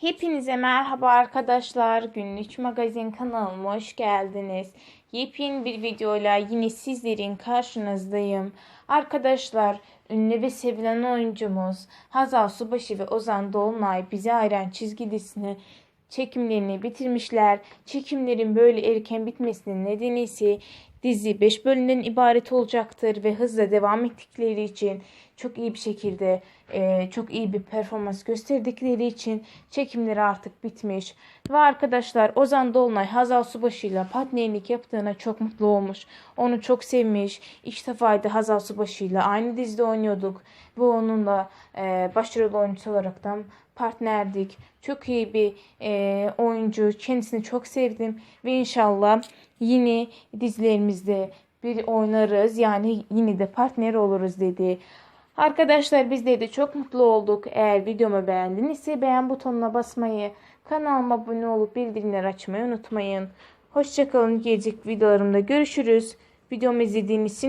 Hepinize merhaba arkadaşlar. Günlük magazin kanalıma hoş geldiniz. Yepyeni bir videoyla yine sizlerin karşınızdayım. Arkadaşlar ünlü ve sevilen oyuncumuz Hazal Subaşı ve Ozan Dolunay bizi ayıran çizgi dizisini çekimlerini bitirmişler. Çekimlerin böyle erken bitmesinin nedeni ise dizi 5 bölümden ibaret olacaktır ve hızla devam ettikleri için çok iyi bir şekilde e, çok iyi bir performans gösterdikleri için çekimleri artık bitmiş. Ve arkadaşlar Ozan Dolunay Hazal Subaşı ile partnerlik yaptığına çok mutlu olmuş. Onu çok sevmiş. İlk defaydı Hazal Subaşı ile aynı dizide oynuyorduk. Ve onunla e, başarılı oyuncu olaraktan partnerdik. Çok iyi bir e, oyuncu. Kendisini çok sevdim. Ve inşallah yine dizilerimizde bir oynarız. Yani yine de partner oluruz dedi. Arkadaşlar biz de çok mutlu olduk. Eğer videomu beğendinizse beğen butonuna basmayı, kanalıma abone olup bildirimleri açmayı unutmayın. Hoşçakalın. Gelecek videolarımda görüşürüz. Videomu izlediğiniz için